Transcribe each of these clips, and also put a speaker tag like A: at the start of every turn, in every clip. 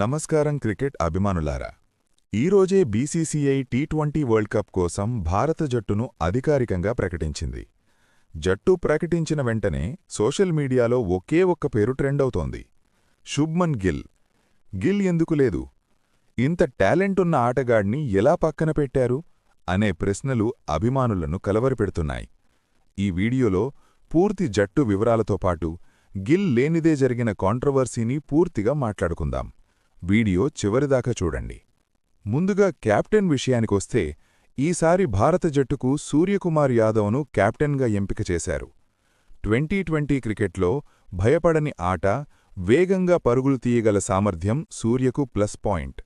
A: నమస్కారం క్రికెట్ అభిమానులారా. ఈరోజే BCCI T twenty world cup కోసం భారత జట్టును అధికారికంగా ప్రకటించింది. జట్టు ప్రకటించిన వెంటనే సోషల్ మీడియాలో ఒకే ఒక్క పేరు ట్రెండ్ అవుతోంది. శుభ్మన్ గిల్. గిల్ ఎందుకు లేదు? ఇంత టాలెంట్ ఉన్న ఆటగాడిని ఎలా పక్కన పెట్టారు? అనే ప్రశ్నలు అభిమానులను కలవరపెడుతున్నాయి. ఈ వీడియోలో పూర్తి జట్టు వివరాలతో పాటు గిల్ లేనిదే జరిగిన కాంట్రవర్సీని పూర్తిగా మాట్లాడుకుందాం. వీడియో చివరిదాకా చూడండి. ముందుగా క్యాప్టెన్ విషయానికొస్తే ఈసారి భారత జట్టుకు సూర్యకుమార్ యాదవ్ను క్యాప్టెన్గా ఎంపిక చేశారు. ట్వంటీ ట్వంటీ క్రికెట్లో భయపడని ఆట వేగంగా పరుగులు తీయగల సామర్థ్యం సూర్యకు plus point.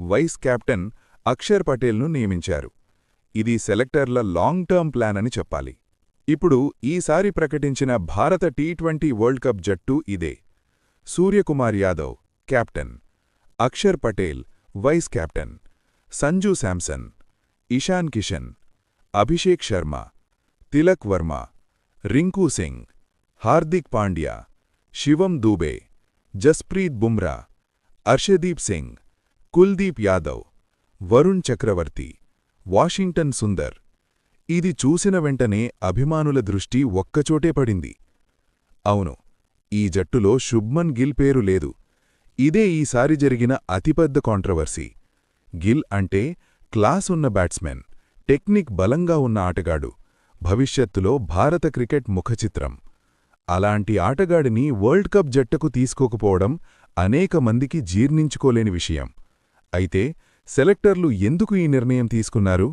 A: Vice captain Akshar పటేల్ను నియమించారు. ఇది సెలెక్టర్ల లాంగ్ టర్మ్ ప్లాన్ అని చెప్పాలి. ఇప్పుడు ఈసారి ప్రకటించిన భారత టీ ట్వంటీ వరల్డ్ కప్ జట్టు ఇదే. Suryakumar Yadav captain. Akshar Patel vice captain Sanju Samson Ishan Kishan Abhishek Sharma Tilak Varma Rinku Singh Hardik Pandya Shivam Dube Jasprit Bumrah Arshdeep Singh Kuldeep Yadav Varun Chakravarthy Washington Sundar. ఇది చూసిన వెంటనే అభిమానుల దృష్టి ఒక్కచోటే పడింది. అవును ఈ జట్టులో శుభ్మన్ గిల్ పేరు లేదు. ఇదే ఈసారి జరిగిన అతిపెద్ద కాంట్రవర్సీ. గిల్ అంటే క్లాస్ ఉన్న బ్యాట్స్మెన్ టెక్నిక్ బలంగా ఉన్న ఆటగాడు భవిష్యత్తులో భారత క్రికెట్ ముఖచిత్రం. అలాంటి ఆటగాడిని వరల్డ్ కప్ జట్టుకు తీసుకోకపోవడం అనేక మందికి జీర్ణించుకోలేని విషయం. అయితే సెలెక్టర్లు ఎందుకు ఈ నిర్ణయం తీసుకున్నారు?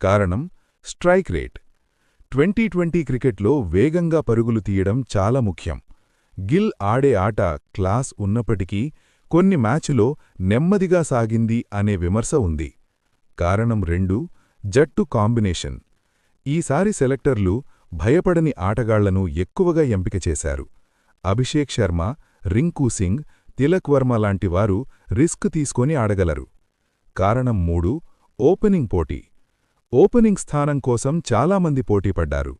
A: కారణం స్ట్రైక్ రేట్. ట్వంటీ ట్వంటీ క్రికెట్లో వేగంగా పరుగులు తీయడం చాలా ముఖ్యం. గిల్ ఆడే ఆట క్లాస్ ఉన్నప్పటికీ కొన్ని మ్యాచులో నెమ్మదిగా సాగింది అనే విమర్శ ఉంది. కారణం రెండు జట్టు కాంబినేషన్. ఈసారి సెలెక్టర్లు భయపడని ఆటగాళ్ళను ఎక్కువగా ఎంపిక చేశారు. అభిషేక్ శర్మ రింకు సింగ్ తిలక్ వర్మ లాంటివారు రిస్క్ తీసుకొని ఆడగలరు. కారణం మూడు ఓపెనింగ్ పోటీ. ఓపెనింగ్ స్థానం కోసం చాలామంది పోటీపడ్డారు.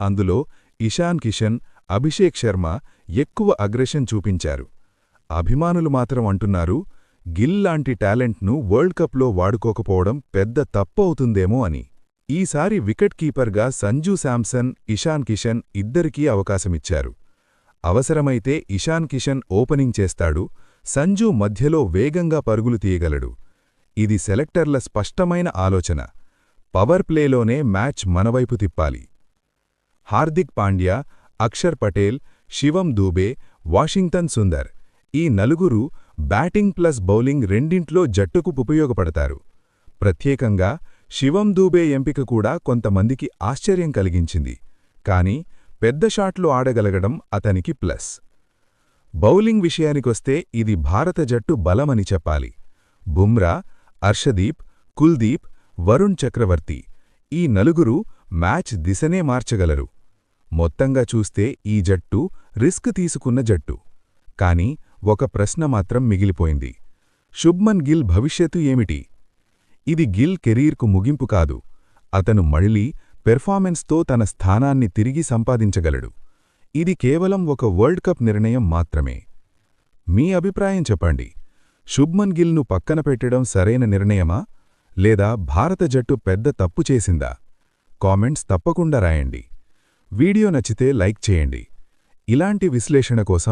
A: అందులో ఇషాన్ కిషన్ అభిషేక్ శర్మ ఎక్కువ అగ్రెషన్ చూపించారు. అభిమానులు మాత్రం అంటున్నారు గిల్ లాంటి టాలెంట్ను వరల్డ్ కప్లో వాడుకోకపోవడం పెద్ద తప్పు అవుతుందేమో అని. ఈసారి వికెట్ కీపర్గా సంజూ శాంసన్ ఇషాన్ కిషన్ ఇద్దరికీ అవకాశమిచ్చారు. అవసరమైతే ఇషాన్ కిషన్ ఓపెనింగ్ చేస్తాడు సంజూ మధ్యలో వేగంగా పరుగులు తీయగలడు. ఇది సెలెక్టర్ల స్పష్టమైన ఆలోచన. పవర్ ప్లేలోనే మ్యాచ్ మనవైపు తిప్పాలి. హార్దిక్ పాండ్యా అక్షర్ పటేల్ శివం దూబే వాషింగ్టన్ సుందర్. ఈ నలుగురు బ్యాటింగ్ ప్లస్ బౌలింగ్ రెండింట్లో జట్టుకు ఉపయోగపడతారు. ప్రత్యేకంగా శివం దూబే ఎంపిక కూడా కొంతమందికి ఆశ్చర్యం కలిగించింది. కాని పెద్ద షాట్లు ఆడగలగడం అతనికి ప్లస్. బౌలింగ్ విషయానికొస్తే ఇది భారత జట్టు బలమని చెప్పాలి. బుమ్రా అర్షదీప్ కుల్దీప్ వరుణ్ చక్రవర్తి ఈ నలుగురు మ్యాచ్ దిశనే మార్చగలరు. మొత్తంగా చూస్తే ఈ జట్టు రిస్క్ తీసుకున్న జట్టు. కాని ఒక ప్రశ్న మాత్రం మిగిలిపోయింది. శుభ్మన్ గిల్ భవిష్యత్తు ఏమిటి? ఇది గిల్ కెరీర్కు ముగింపు కాదు. అతను మళ్ళీ పెర్ఫార్మెన్స్తో తన స్థానాన్ని తిరిగి సంపాదించగలడు. ఇది కేవలం ఒక వరల్డ్ కప్ నిర్ణయం మాత్రమే. మీ అభిప్రాయం చెప్పండి. శుభ్మన్ గిల్ను పక్కన పెట్టడం సరైన నిర్ణయమా? లేదా భారత జట్టు పెద్ద తప్పు చేసిందా? కామెంట్స్ తప్పకుండా రాయండి. వీడియో నచ్చితే లైక్ చేయండి. ఇలాంటి విశ్లేషణ కోసం